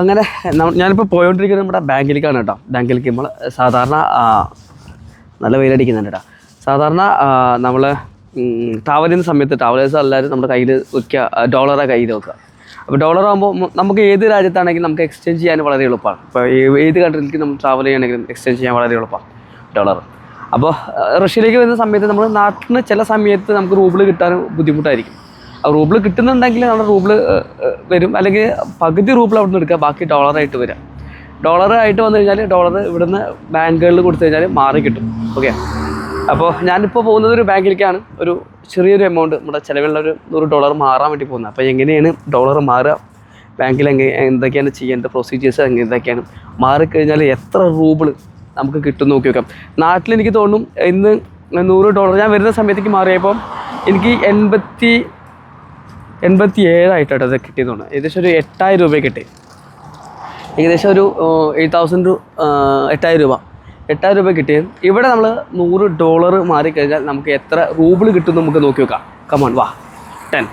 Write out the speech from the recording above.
അങ്ങനെ ഞാനിപ്പോൾ പോയോണ്ടിരിക്കുന്നത് നമ്മുടെ ബാങ്കിലേക്കാണ് കേട്ടോ. ബാങ്കിലേക്ക് നമ്മൾ സാധാരണ നല്ല വെയിലടിക്കുന്നുണ്ട് കേട്ടോ. സാധാരണ നമ്മൾ ചെയ്യുന്ന സമയത്ത് ട്രാവലേഴ്സ് എല്ലാവരും നമ്മുടെ കയ്യിൽ വയ്ക്കുക ഡോളറാണ് കയ്യിൽ വെക്കുക അപ്പോൾ ഡോളർ ആകുമ്പോൾ നമുക്ക് ഏത് രാജ്യത്താണെങ്കിലും നമുക്ക് എക്സ്ചേഞ്ച് ചെയ്യാൻ വളരെ എളുപ്പമാണ്. ഇപ്പോൾ ഏത് കൺട്രിയിലേക്ക് നമ്മൾ ട്രാവൽ ചെയ്യണമെങ്കിലും എക്സ്ചേഞ്ച് ചെയ്യാൻ വളരെ എളുപ്പമാണ് ഡോളർ അപ്പോൾ റഷ്യയിലേക്ക് വരുന്ന സമയത്ത് നമ്മൾ നാട്ടിൽ ചില സമയത്ത് നമുക്ക് റൂബിൾ കിട്ടാൻ ബുദ്ധിമുട്ടായിരിക്കും. റൂബിൾ കിട്ടുന്നുണ്ടെങ്കിൽ നമ്മുടെ റൂബിൾ വരും. അല്ലെങ്കിൽ പകുതി റൂബിൾ അവിടെ നിന്ന് എടുക്കുക ബാക്കി ഡോളറായിട്ട് വരിക ഡോളർ ആയിട്ട് വന്നു കഴിഞ്ഞാൽ ഡോളർ ഇവിടുന്ന് ബാങ്കുകളിൽ കൊടുത്തു കഴിഞ്ഞാൽ മാറി കിട്ടും. ഓക്കെ? അപ്പോൾ ഞാനിപ്പോൾ പോകുന്നത് ഒരു ബാങ്കിലേക്കാണ്. ഒരു ചെറിയൊരു എമൗണ്ട് നമ്മുടെ ചിലവിലുള്ള ഒരു നൂറ് ഡോളർ മാറാൻ വേണ്ടി പോകുന്നത്. അപ്പോൾ എങ്ങനെയാണ് ഡോളർ മാറുക? ബാങ്കിൽ എങ്ങനെ എന്തൊക്കെയാണ് ചെയ്യേണ്ട പ്രൊസീജിയേഴ്സ് അങ്ങനെ എന്തൊക്കെയാണ്? മാറിക്കഴിഞ്ഞാൽ എത്ര റൂബിൾ നമുക്ക് കിട്ടും നോക്കി വെക്കാം. നാട്ടിൽ എനിക്ക് തോന്നും ഇന്ന് നൂറ് ഡോളർ ഞാൻ വരുന്ന സമയത്തേക്ക് മാറിയപ്പോൾ എനിക്ക് എൺപത്തി എൺപത്തി ഏഴായിട്ടാണ് അത് കിട്ടിയത് തോന്നുന്നു. ഏകദേശം ഒരു എട്ടായിരം രൂപ കിട്ടി. ഏകദേശം ഒരു എയ്റ്റ് തൗസൻഡ് എട്ടായിരം രൂപ. എട്ടായിരം രൂപ കിട്ടി ഇവിടെ നമ്മൾ നൂറ് ഡോളർ മാറിക്കഴിഞ്ഞാൽ നമുക്ക് എത്ര റൂബിൾ കിട്ടും നമുക്ക് നോക്കി വെക്കാം കമോൺ വാ. ടെൻ